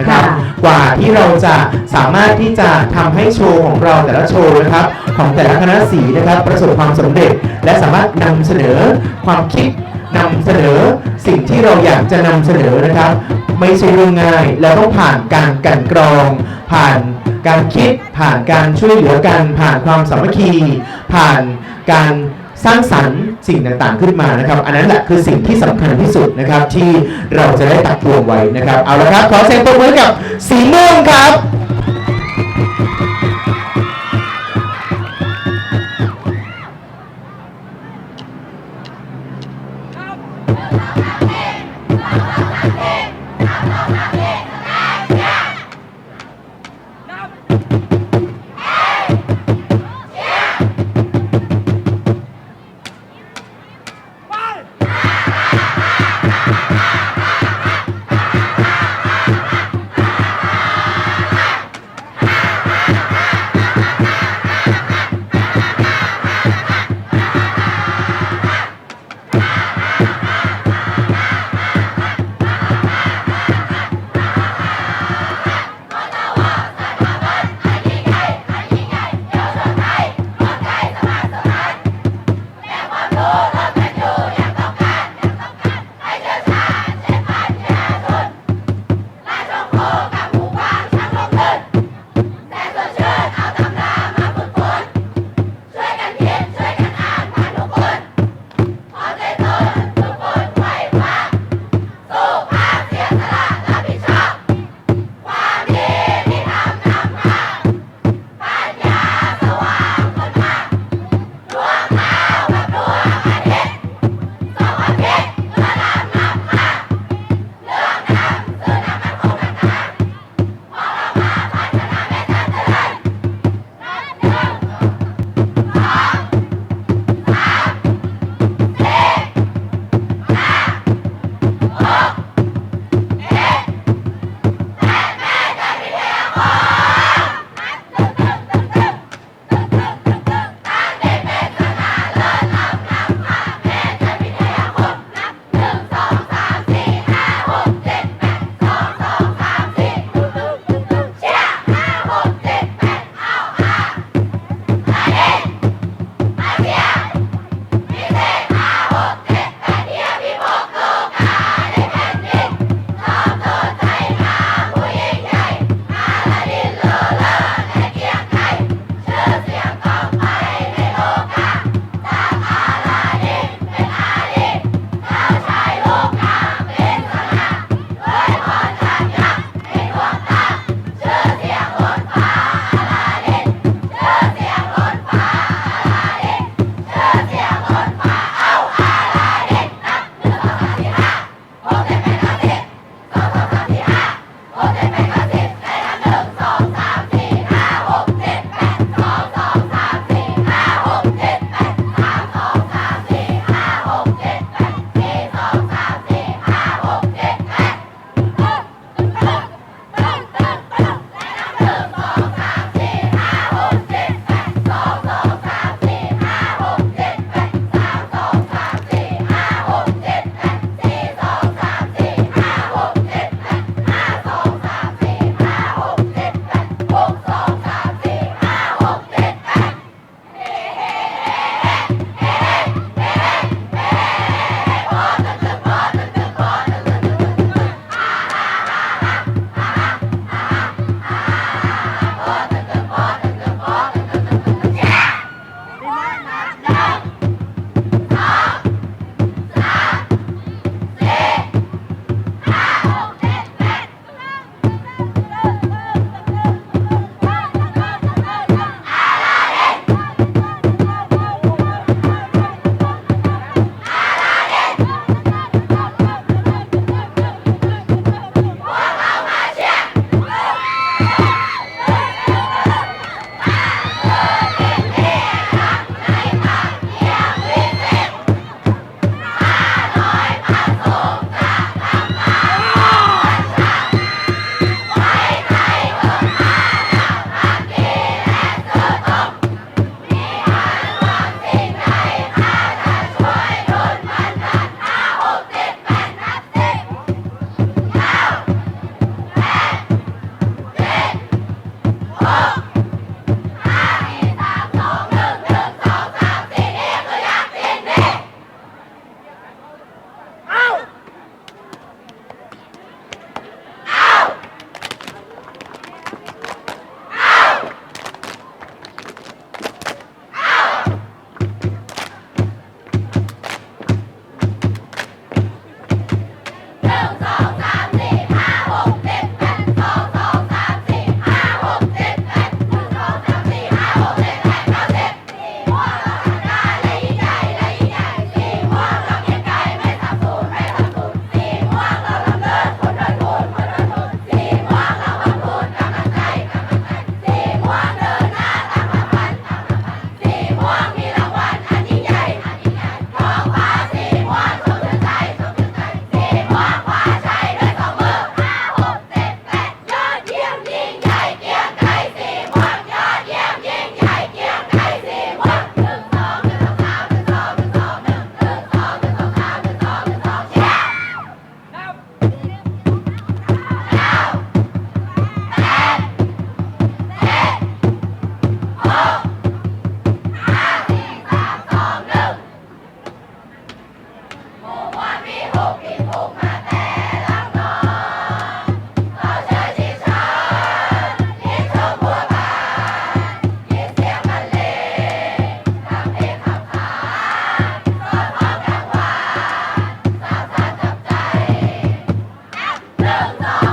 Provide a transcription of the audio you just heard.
นะครับค่ะกว่าที่เราจะสามารถที่จะทำให้โชว์ของเราแต่ละโชว์นะครับ ของแต่ละคณะสีนะครับ ประสบความสำเร็จ และสามารถนำเสนอความคิดนำเสนอสิ่งที่เราอยากจะนำเสนอนะครับ ไม่ใช่เรื่องง่ายแล้วต้องผ่านการกลันกรอง ผ่านการคิดผ่านการช่วยเหลือกัน ผ่านความสามัคคี ผ่านการ สร้างสรรค์สิ่งต่างๆขึ้นมานะครับ อันนั้นแหละคือสิ่งที่สำคัญที่สุดนะครับ ที่เราจะได้ตักตวงไว้นะครับ เอาละครับ ขอเสียงปรบมือกับสีม่วงครับนับ 我